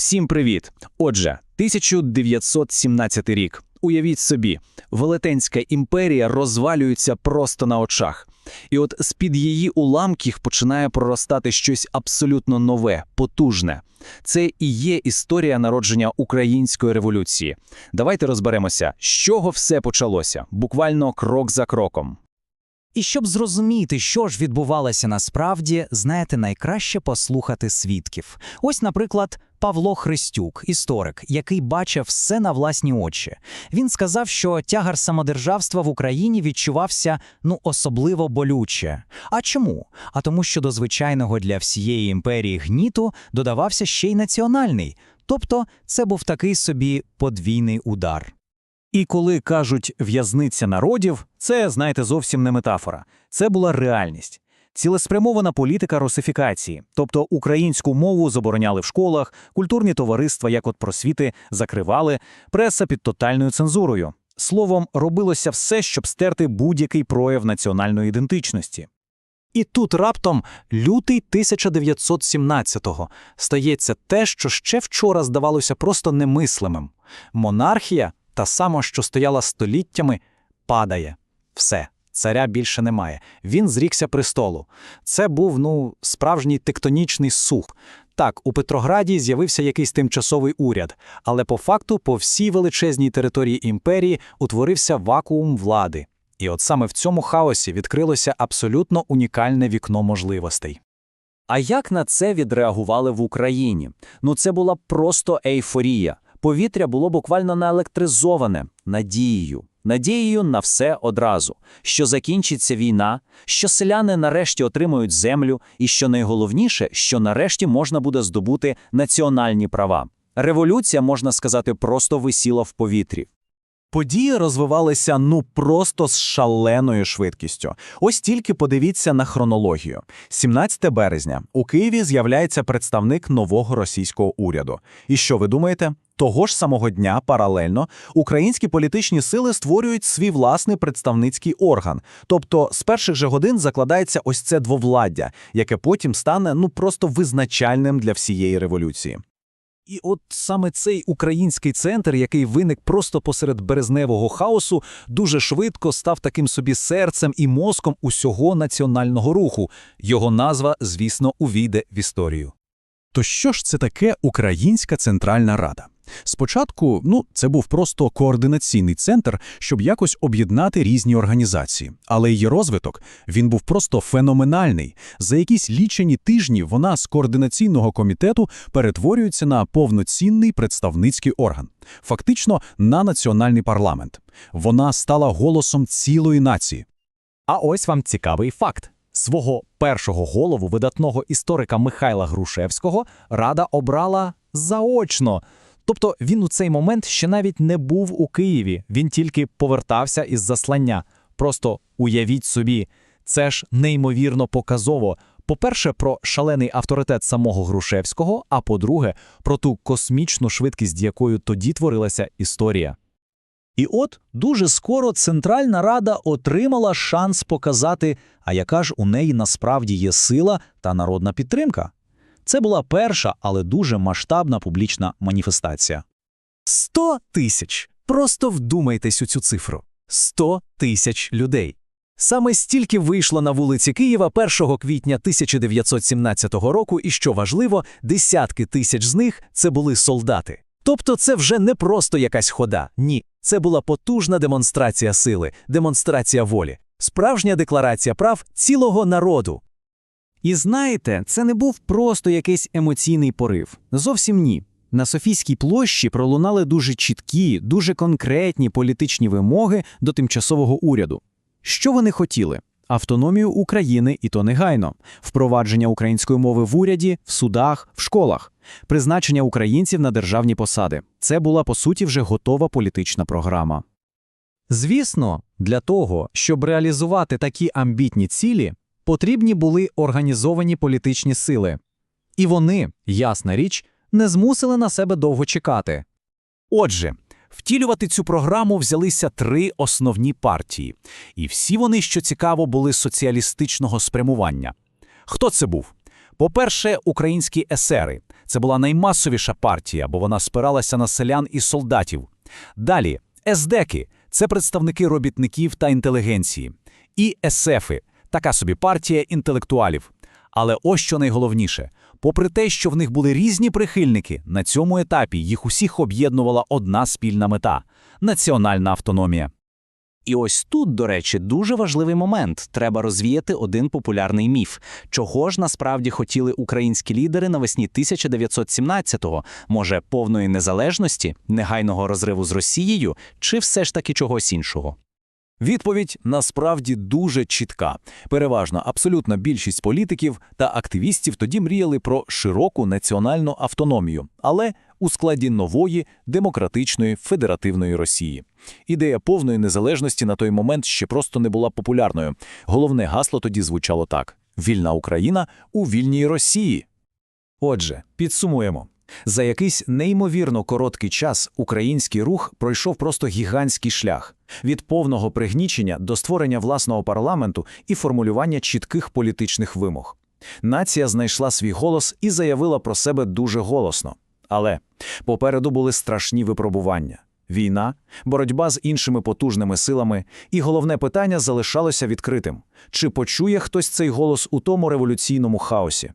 Всім привіт! Отже, 1917 рік. Уявіть собі, Велетенська імперія розвалюється просто на очах. І от з-під її уламків починає проростати щось абсолютно нове, потужне. Це і є історія народження української революції. Давайте розберемося, з чого все почалося, буквально крок за кроком. І щоб зрозуміти, що ж відбувалося насправді, знаєте, найкраще послухати свідків. Ось, наприклад, Павло Христюк, історик, який бачив все на власні очі. Він сказав, що тягар самодержавства в Україні відчувався ну особливо болюче. А чому? А тому, що до звичайного для всієї імперії гніту додавався ще й національний. Тобто, це був такий собі подвійний удар. І коли кажуть в'язниця народів, це, знаєте, зовсім не метафора. Це була реальність. Цілеспрямована політика русифікації, тобто українську мову забороняли в школах, культурні товариства, як от просвіти, закривали, преса під тотальною цензурою. Словом, робилося все, щоб стерти будь-який прояв національної ідентичності. І тут раптом лютий 1917-го стається те, що ще вчора здавалося просто немислимим. Монархія, та сама, що стояла століттями, падає. Все, царя більше немає. Він зрікся престолу. Це був, ну, справжній тектонічний сух. Так, у Петрограді з'явився якийсь тимчасовий уряд, але по факту по всій величезній території імперії утворився вакуум влади. І от саме в цьому хаосі відкрилося абсолютно унікальне вікно можливостей. А як на це відреагували в Україні? Ну, це була просто ейфорія. Повітря було буквально наелектризоване надією, надією на все одразу, що закінчиться війна, що селяни нарешті отримають землю, і що найголовніше, що нарешті можна буде здобути національні права. Революція, можна сказати, просто висіла в повітрі. Події розвивалися ну просто з шаленою швидкістю. Ось тільки подивіться на хронологію. 17 березня у Києві з'являється представник нового російського уряду. І що ви думаєте? Того ж самого дня паралельно українські політичні сили створюють свій власний представницький орган. Тобто з перших же годин закладається ось це двовладдя, яке потім стане ну просто визначальним для всієї революції. І от саме цей український центр, який виник просто посеред березневого хаосу, дуже швидко став таким собі серцем і мозком усього національного руху. Його назва, звісно, увійде в історію. То що ж це таке Українська Центральна Рада? Спочатку, ну, це був просто координаційний центр, щоб якось об'єднати різні організації. Але її розвиток, він був просто феноменальний. За якісь лічені тижні вона з координаційного комітету перетворюється на повноцінний представницький орган. Фактично, на національний парламент. Вона стала голосом цілої нації. А ось вам цікавий факт. Свого першого голову видатного історика Михайла Грушевського Рада обрала заочно. Тобто він у цей момент ще навіть не був у Києві, він тільки повертався із заслання. Просто уявіть собі, це ж неймовірно показово. По-перше, про шалений авторитет самого Грушевського, а по-друге, про ту космічну швидкість, якою тоді творилася історія. І от дуже скоро Центральна Рада отримала шанс показати, а яка ж у неї насправді є сила та народна підтримка. Це була перша, але дуже масштабна публічна маніфестація. 100 тисяч. Просто вдумайтесь у цю цифру. 100 тисяч людей. Саме стільки вийшло на вулиці Києва 1 квітня 1917 року, і що важливо, десятки тисяч з них це були солдати. Тобто це вже не просто якась хода. Ні, це була потужна демонстрація сили, демонстрація волі, справжня декларація прав цілого народу. І знаєте, це не був просто якийсь емоційний порив. Зовсім ні. На Софійській площі пролунали дуже чіткі, дуже конкретні політичні вимоги до тимчасового уряду. Що вони хотіли? Автономію України, і то негайно, впровадження української мови в уряді, в судах, в школах, призначення українців на державні посади. Це була по суті вже готова політична програма. Звісно, для того, щоб реалізувати такі амбітні цілі, потрібні були організовані політичні сили. І вони, ясна річ, не змусили на себе довго чекати. Отже, втілювати цю програму взялися три основні партії, і всі вони, що цікаво, були соціалістичного спрямування. Хто це був? По-перше, українські есери Це була наймасовіша партія, бо вона спиралася на селян і солдатів. Далі ездеки це представники робітників та інтелігенції, і есефи така собі партія інтелектуалів. Але ось що найголовніше: попри те, що в них були різні прихильники, на цьому етапі їх усіх об'єднувала одна спільна мета національна автономія. І ось тут, до речі, дуже важливий момент. Треба розвіяти один популярний міф. Чого ж насправді хотіли українські лідери навесні 1917-го? Може, повної незалежності, негайного розриву з Росією, чи все ж таки чогось іншого? Відповідь насправді дуже чітка. Переважно абсолютна більшість політиків та активістів тоді мріяли про широку національну автономію, але у складі нової демократичної федеративної Росії. Ідея повної незалежності на той момент ще просто не була популярною. Головне гасло тоді звучало так: вільна Україна у вільній Росії. Отже, підсумуємо. За якийсь неймовірно короткий час український рух пройшов просто гігантський шлях від повного пригнічення до створення власного парламенту і формулювання чітких політичних вимог. Нація знайшла свій голос і заявила про себе дуже голосно. Але попереду були страшні випробування. Війна, боротьба з іншими потужними силами, і головне питання залишалося відкритим: чи почує хтось цей голос у тому революційному хаосі?